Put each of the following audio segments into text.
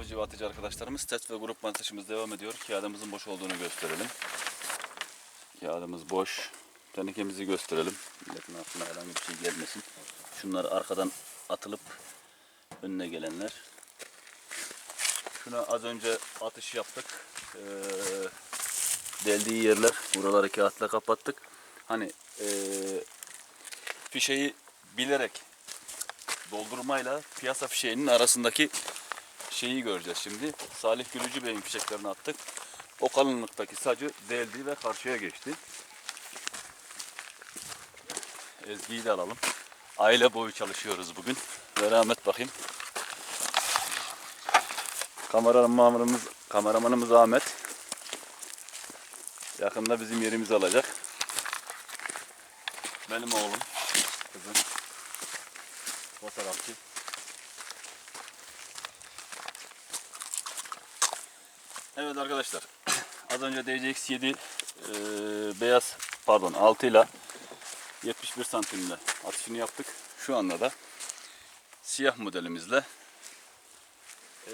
Avcı ve atıcı arkadaşlarımız test ve grup atışımız devam ediyor. Kağıdımızın boş olduğunu gösterelim. Kağıdımız boş. Tenekemizi gösterelim. Milletin aklına herhangi bir şey gelmesin. Şunlar arkadan atılıp önüne gelenler. Şuna az önce atış yaptık. Ee, deldiği yerler. Buraları kağıtla kapattık. Hani ee, fişeyi bilerek doldurmayla piyasa fişeğinin arasındaki şeyi göreceğiz şimdi. Salih Gülücü Bey'in fişeklerini attık. O kalınlıktaki sacı deldi ve karşıya geçti. Ezgi'yi de alalım. Aile boyu çalışıyoruz bugün. Ve rahmet bakayım. Kameramanımız, kameramanımız Ahmet. Yakında bizim yerimizi alacak. Benim oğlum, kızım, fotoğrafçı. Evet arkadaşlar. Az önce DCX7 e, beyaz pardon 6 ile 71 santimle atışını yaptık. Şu anda da siyah modelimizle e,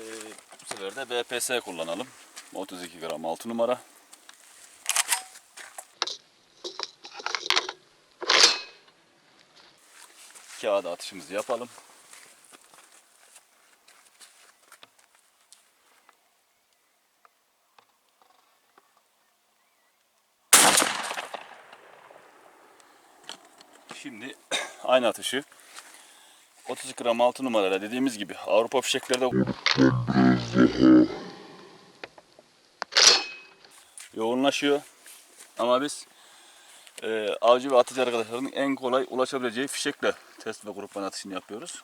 bu sefer de BPS kullanalım. 32 gram 6 numara. Kağıda atışımızı yapalım. Şimdi aynı atışı 30 gram 6 numarayla dediğimiz gibi Avrupa fişeklerde yoğunlaşıyor. Ama biz e, avcı ve atıcı arkadaşların en kolay ulaşabileceği fişekle test ve grupman atışını yapıyoruz.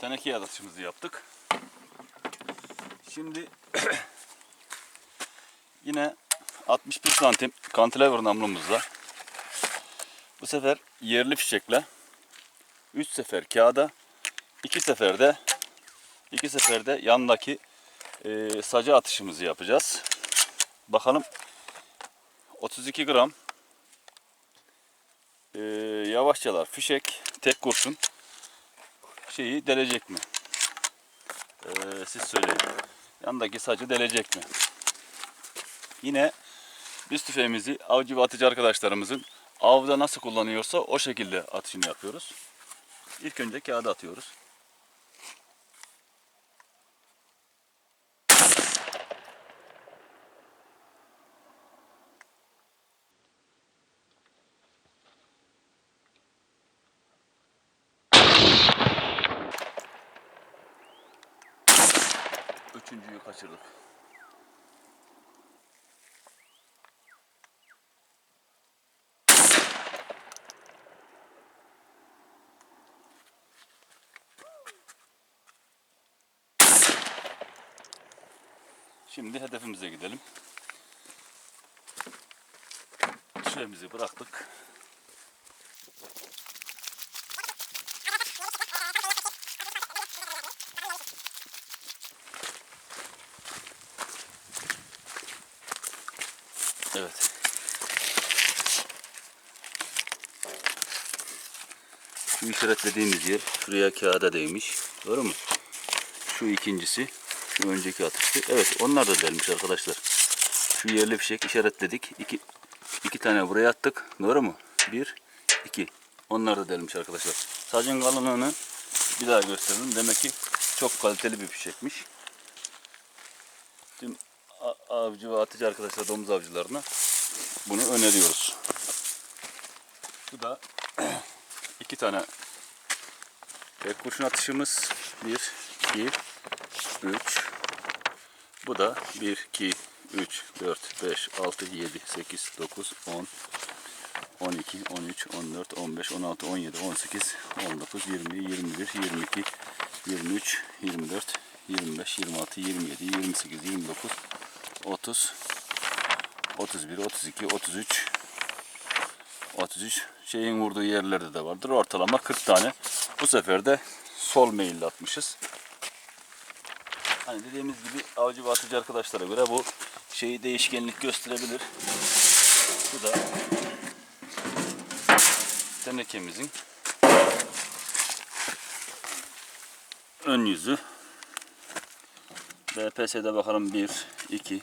Teneke atışımızı yaptık. Şimdi yine 61 santim cantilever namlumuzla bu sefer yerli fişekle 3 sefer kağıda 2 seferde 2 seferde yandaki e, saca atışımızı yapacağız. Bakalım 32 gram e, yavaşçalar fişek tek kurşun şeyi delecek mi? Ee, siz söyleyin. Yandaki sacı delecek mi? Yine biz tüfeğimizi avcı ve atıcı arkadaşlarımızın avda nasıl kullanıyorsa o şekilde atışını yapıyoruz. İlk önce kağıda atıyoruz. Üçüncüyü kaçırdık. Şimdi hedefimize gidelim. Tüfeğimizi bıraktık. Evet. Şu işaretlediğimiz yer şuraya kağıda değmiş. Doğru mu? Şu ikincisi. Şu önceki atıştı. Evet onlar da delmiş arkadaşlar. Şu yerli fişek işaretledik. İki, iki tane buraya attık. Doğru mu? Bir, iki. Onlar da delmiş arkadaşlar. Sacın kalınlığını bir daha gösterelim. Demek ki çok kaliteli bir fişekmiş. A- avcı ve atıcı arkadaşlar domuz avcılarına bunu öneriyoruz. Bu da iki tane tek kurşun atışımız. Bir, iki, üç. Bu da bir, iki, üç, dört, beş, altı, yedi, sekiz, dokuz, on, 12, 13, 14, 15, 16, 17, 18, 19, 20, 21, 22, 23, 24, 25, 26, 27, 28, 29, 30, 31, 32, 33, 33 şeyin vurduğu yerlerde de vardır. Ortalama 40 tane. Bu sefer de sol meyilli atmışız. Hani dediğimiz gibi avcı ve arkadaşlara göre bu şeyi değişkenlik gösterebilir. Bu da tenekemizin ön yüzü. BPS'de bakalım 1, 2,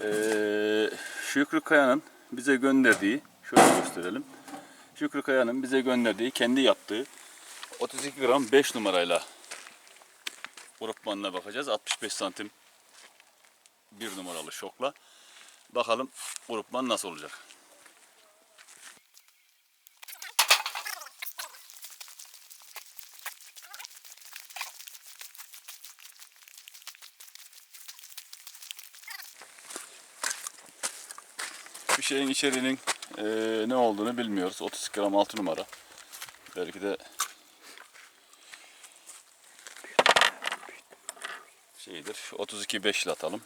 eee Şükrü Kaya'nın bize gönderdiği şöyle gösterelim. Şükrü Kaya'nın bize gönderdiği kendi yaptığı 32 gram 5 numarayla grupmanına bakacağız. 65 santim bir numaralı şokla. Bakalım grupman nasıl olacak. Şeyin içeriğinin eee, ne olduğunu bilmiyoruz. 30 gram 6 numara. Belki de şeydir. 32 5 ile atalım.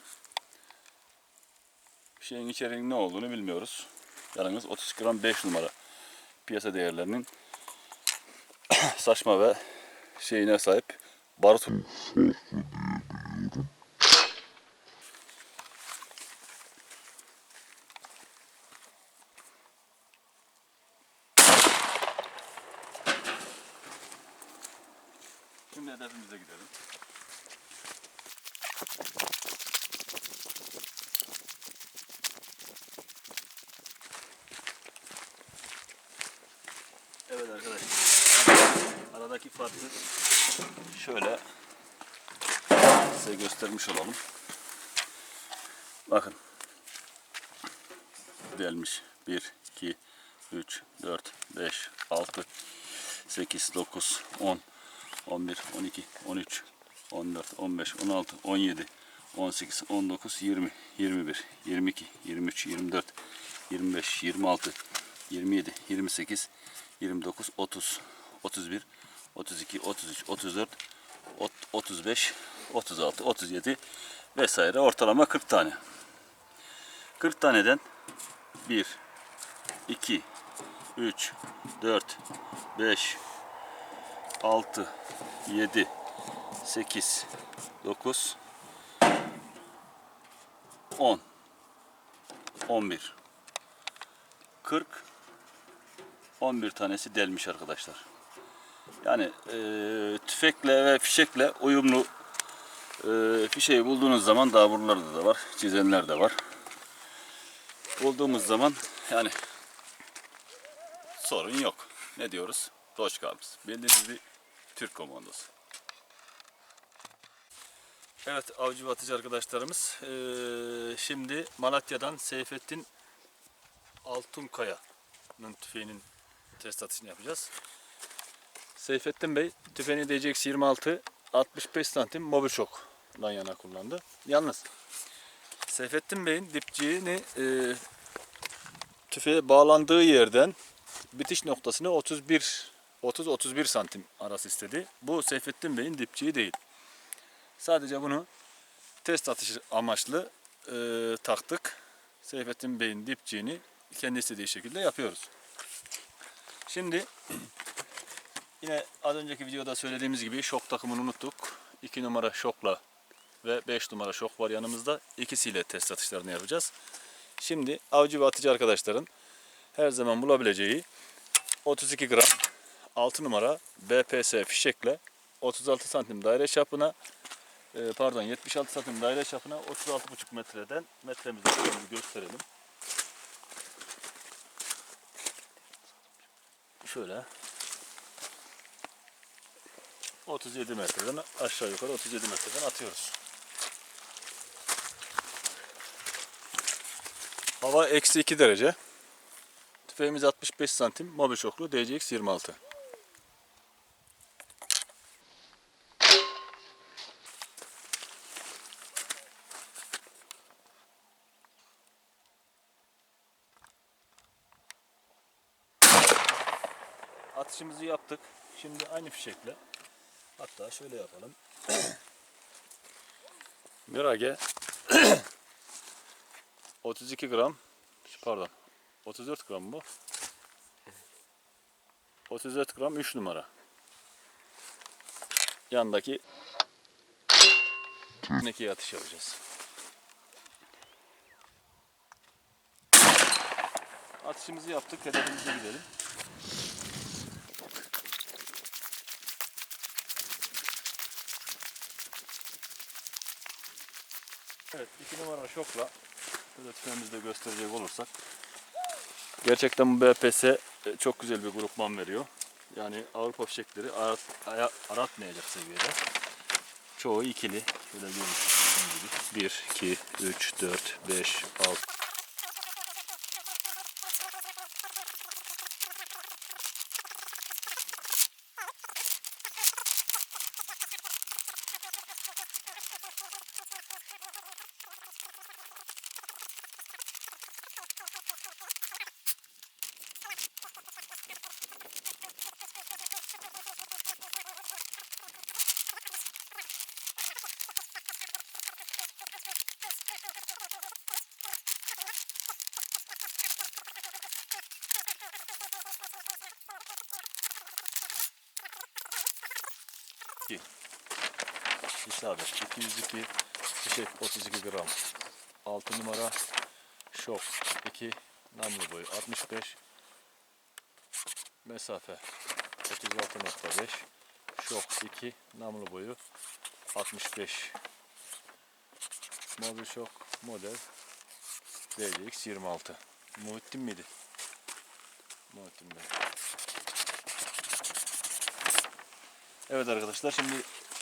Şeyin içeriğinin ne olduğunu bilmiyoruz. Yalnız 30 gram 5 numara piyasa değerlerinin saçma ve şeyine sahip barut hedefimize gidelim. Evet arkadaşlar. Aradaki farkı şöyle size göstermiş olalım. Bakın. Delmiş. 1, 2, 3, 4, 5, 6, 8, 9, 10, 11, 12, 13, 14, 15, 16, 17, 18, 19, 20, 21, 22, 23, 24, 25, 26, 27, 28, 29, 30, 31, 32, 33, 34, ot- 35, 36, 37 vesaire ortalama 40 tane. 40 taneden 1, 2, 3, 4, 5, 6, 7, 8, 9, 10, 11, 40, 11 tanesi delmiş arkadaşlar. Yani eee, tüfekle ve fişekle uyumlu eee fişeği bulduğunuz zaman daha buralarda da var. Çizenler de var. Bulduğumuz zaman yani sorun yok. Ne diyoruz? Doşkamız. Bildiğiniz bir Türk komandosu. Evet avcı ve atıcı arkadaşlarımız şimdi Malatya'dan Seyfettin Altunkaya'nın tüfeğinin test atışını yapacağız. Seyfettin Bey tüfeğini DCX 26 65 santim mobil şokla yana kullandı. Yalnız Seyfettin Bey'in dipçiğini eee tüfeğe bağlandığı yerden bitiş noktasını 31 30-31 santim arası istedi. Bu Seyfettin Bey'in dipçiği değil. Sadece bunu test atışı amaçlı e, taktık. Seyfettin Bey'in dipçiğini kendi istediği şekilde yapıyoruz. Şimdi yine az önceki videoda söylediğimiz gibi şok takımını unuttuk. 2 numara şokla ve 5 numara şok var yanımızda. İkisiyle test atışlarını yapacağız. Şimdi avcı ve atıcı arkadaşların her zaman bulabileceği 32 gram 6 numara BPS fişekle 36 santim daire çapına e, pardon 76 santim daire çapına 36,5 metreden metremizi gösterelim. Şöyle 37 metreden aşağı yukarı 37 metreden atıyoruz. Hava eksi 2 derece. Tüfeğimiz 65 santim. Mobil şoklu DCX 26. atışımızı yaptık. Şimdi aynı fişekle hatta şöyle yapalım. Mirage 32 gram pardon 34 gram bu. 34 gram 3 numara. Yandaki tenekeye atış yapacağız. Atışımızı yaptık. Hedefimize gidelim. Evet, iki numara şokla şöyle tüfeğimizde gösterecek olursak gerçekten bu BPS e, çok güzel bir grupman veriyor. Yani Avrupa fişekleri arat, aya- aratmayacak seviyede. Çoğu ikili. Şöyle görmüş gibi. 1, 2, 3, 4, 5, 6. İsabet 202 fişek 32 gram. 6 numara şok. 2 namlu boyu 65 mesafe 36.5 şok 2 namlu boyu 65 mobil şok model DCX 26 Muhittin miydi? Muhittin Bey. Evet arkadaşlar şimdi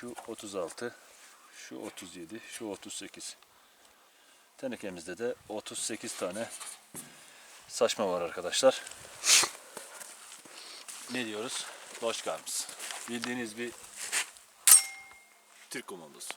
Şu 36, şu 37, şu 38. Tenekemizde de 38 tane saçma var arkadaşlar. Ne diyoruz? Başkanımız. Bildiğiniz bir Türk komandosu.